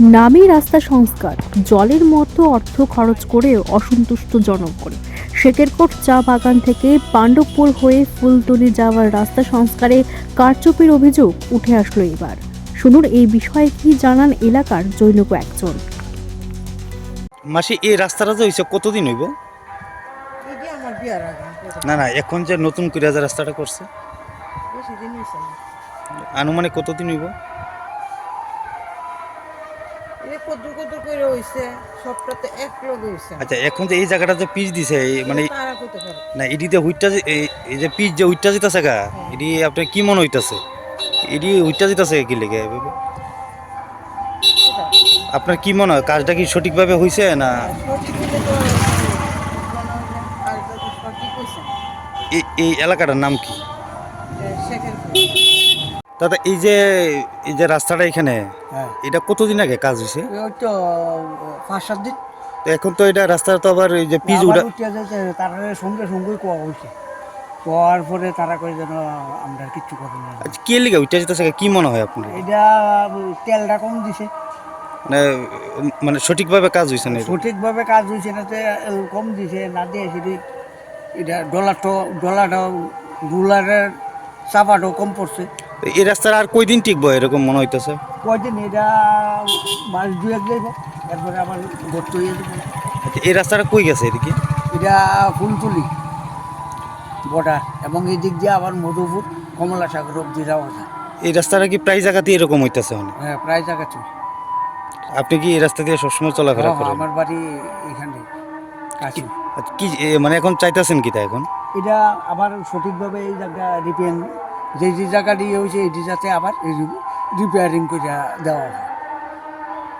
নামী রাস্তা সংস্কার জলের মতো অর্থ খরচ করে অসন্তুষ্ট জনগণ। শেকেরকোট চা বাগান থেকে পাণ্ডবপুর হয়ে ফুলতলি যাওয়ার রাস্তা সংস্কারে কারচুপির অভিযোগ উঠে আসলো এবার। শুনুন এই বিষয়ে কি জানান এলাকার জৈনক একজন মাসি এই রাস্তাটা যে হয়েছে কতদিন হইব? এটি আমার বিয়ার আগে। না না এখন যে নতুন করে রাস্তাটা করছে। বেশি দিন হয়েছে না। আনুমানিক কতদিন হইব? কদ্দুর কদ্দুর করে হয়েছে সবটাতে এক লগে হয়েছে আচ্ছা এখন যে এই জায়গাটা যে পিচ দিছে মানে তারা করতে পারে। না হুইটটা এই- যে পিচ যে হুইটটা গা আপনার কি মনে হইতাছে? এটি হুইটটা যেতেছে কি লেগে? আপনার কি মনে হয় কাজটা কি সঠিকভাবে হয়েছে না? না। এই- এলাকাটার নাম কি। দাদা এই যে এই যে রাস্তাটা এখানে হ্যাঁ। এটা কতদিন আগে কাজ হয়েছে? তো পাঁচ সাত দিন। তো এখন তো এটা রাস্তা তো আবার এই যে পিচ উঠা তারা সঙ্গে সঙ্গেই কোয়া হয়েছে। কোয়ার পরে তারা কই যেন আমরা কিচ্ছু করি না আচ্ছা কে লিগা উঠটা যেতেছে? কি মনে হয় আপনার এটা তেলটা কম দিছে। মানে মানে সঠিকভাবে কাজ হয়েছে না? সঠিকভাবে কাজ হয়েছে না তে কম দিছে না দিয়ে সেটি। এটা ডলারটা ডলারটা রুলারের চাপাটাও কম পড়ছে। এই রাস্তার আর কয়দিন টিকবো এরকম মনে হইতেছে? কয়দিন? এটা মাস দুয়েক যাইব এরপরে আবার হয়ে যাবে আচ্ছা, এই রাস্তাটা কই গেছে এদিকে? এটা ফুলতুলি বর্ডার এবং এই দিক দিয়ে আবার মধুপুর কমলা সাগর অব্দি যাওয়া যায়। এই রাস্তাটা কি প্রায় জায়গাতে এরকম হইতেছে মানে? হ্যাঁ প্রায় জায়গাতে আপনি কি এই রাস্তা দিয়ে সবসময় চলাফেরা করেন? আমার বাড়ি এখানে কাছে। আচ্ছা, কি মানে এখন চাইতেছেন কি তা এখন? এটা আবার সঠিকভাবে এই জায়গা রিপেয়ারিং যে যে জায়গা দিয়ে হয়েছে এটি যাতে আবার রিপেয়ারিং করে দেওয়া হয়।